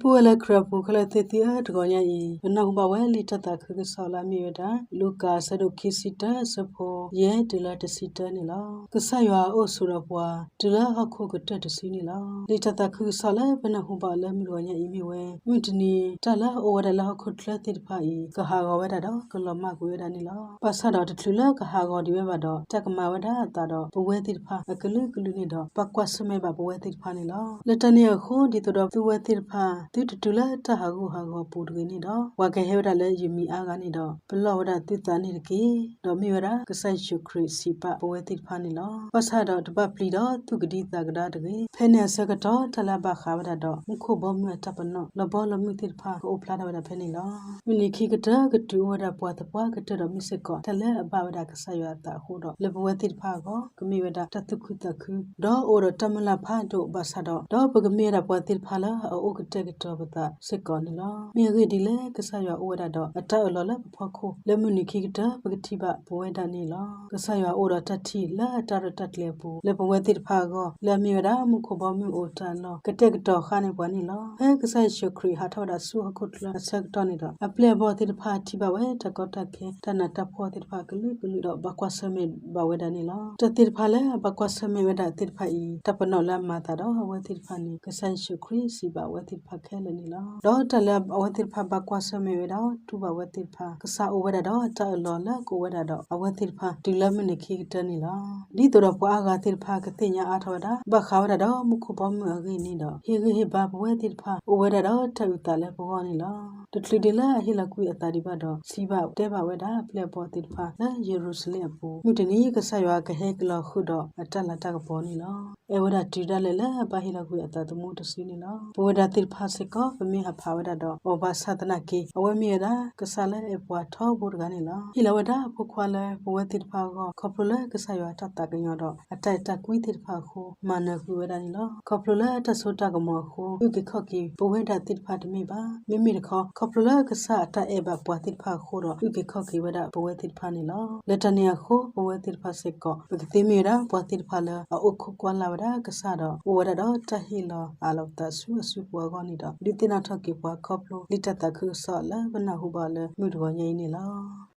ပူလေခရပူခလတေတီအတကောညာဤဘနဟုဘဝဲလီတတခခဆောလာမီဝဒလူကာဆဒုခိစီတဆဖိုယေဒလတစီတနီလာကဆယွာအိုဆူရပွားဒလအခုကတတစီနီလာလီတတခဆောလာဘနဟုဘလဲမီဝညာဤမီဝဲမြင့်တနီတလာအိုဝဒလာခုထလတိဖာဤကဟာဂဝဒတော့ကလမကွေဒနီလာပဆဒတထလကဟာဂဒီဝဲဘတော့တကမဝဒတာတော့ဘဝဲတိဖာအကလူကလူနီတော့ပကွတ်စမဲဘဘဝဲတိဖာနီလာလက်တနီခိုဒီတော့ဘဝဲတိဖာတိတတူလာတဟာကူဟာကိုပူတကင်းနေတော့ဝါကေဟဲဝဒလဲယူမီအားကနေတော့ဘလောဝဒတိတန်နေတကေတော့မိဝဒကဆိုင်ရှုခရစီပဘဝဲတိဖာနေလောပဆာတော့တပတ်ပလီတော့သူကတိတကဒါတကေဖဲနေဆကတော့တလဘခါဝဒတော့မခုဘောမြတ်တပနောလဘောလမိတိဖာကိုဖလာတော့ဖဲနေလောမိနိခိကတကတူဝဒပွားတပွားကတတော့မိစကောတလဲအပဝဒကဆယတာဟိုတော့လဘဝဲတိဖာကိုကမိဝဒတတခုတခုတော့အိုတော့တမလဖာတို့ဘဆာတော့တော့ပကမေရပွားတိဖာလာအိုကတက်ကတော့ပတာစကောနီလောမြေရီဒီလေကဆယအိုရတော့အတောက်လောလဖခိုလေမနိခိကတပကတိပဘဝဒနီလောကဆယအိုရတတိလာတရတတ်လေပူလေဘဝတိဖာကောလေမြေရမခုဘမြအိုတန်လောကတက်ကတော့ခါနေပွားနီလောဟဲကဆယရှုခရီဟာထောဒါဆူဟခုတလဆက်တော့နီတော့အပလေဘောတိဖာတိဘဝဲတကောတကေတနတဖောတိဖာကလူကလူတော့ဘကွာဆမေဘဝဒနီလောတတိဖာလေဘကွာဆမေဝဒတိဖာဤတပနောလမတာတော့ဝတိဖာနီကဆယရှုခရီစီဘဝတိဖာခဲလေနီလောတော့တလအဝတိဖာဘကွာဆမေဝဒတူဘဝတိဖာကဆာအိုဝဒတော့တလောလကိုဝဒတော့အဝတိဖာဒီလမနိခိတနီလောဒီတော့ပွားကတိဖာကတိညာအားထောတာဘခါဝဒတော့မခုဘောမအကိနီတော့ဟေဟေဘဘဝတိဖာအိုဝဒတော့ထူတလည်းဘောနီလောတတလီဒီလာဟေလကွေအတာဒီဘတော့စီဘတဲဘဝဒပလက်ပေါ်တိဖာလာယေရုရှလင်ပူမြတနီကဆရွာကဟဲကလခုတော့အတလတကပေါ်နီလောအဲဝဒတီဒါလေလာဘဟေလကွေအတာတမှုတစီနီလောဘဝဒတိဖာစကောပမေဟဖာဝဒတော့ဩဘာသဒနာကေအဝဲမြေရာကဆလဲ အပွားထောဘုဒ္ဓကနေလောဟိလဝဒဖုခွာလဲဘဝတိဖာကောခပလလဲကဆရွာတတကညောတော့အတိုက်တကွီတိဖာခုမနကူဝဒနီလောခပလလဲတဆုတကမောခုဥကေခော့ကီဘဝဒတိဖာတမိပါမိမိတခောခပလလဲကဆအတအေဘပွားတိဖာခုတော့ဥကေခော့ကီဝဒဘဝတိဖာနီလောလက်တနီယခုဘဝတိဖာစေကောပကတိမီရာဘဝတိဖာလဲအခုကွာလာဝဒကဆတော့ဝဒတော့တဟီလောအလောတဆူဆူပွားကောနီတော့ဒီတင်နာထော့ကီပွားခပလလီတတခုဆော့လဲဘနဟုပါလဲမြို့တော်ငိမ့်နေလော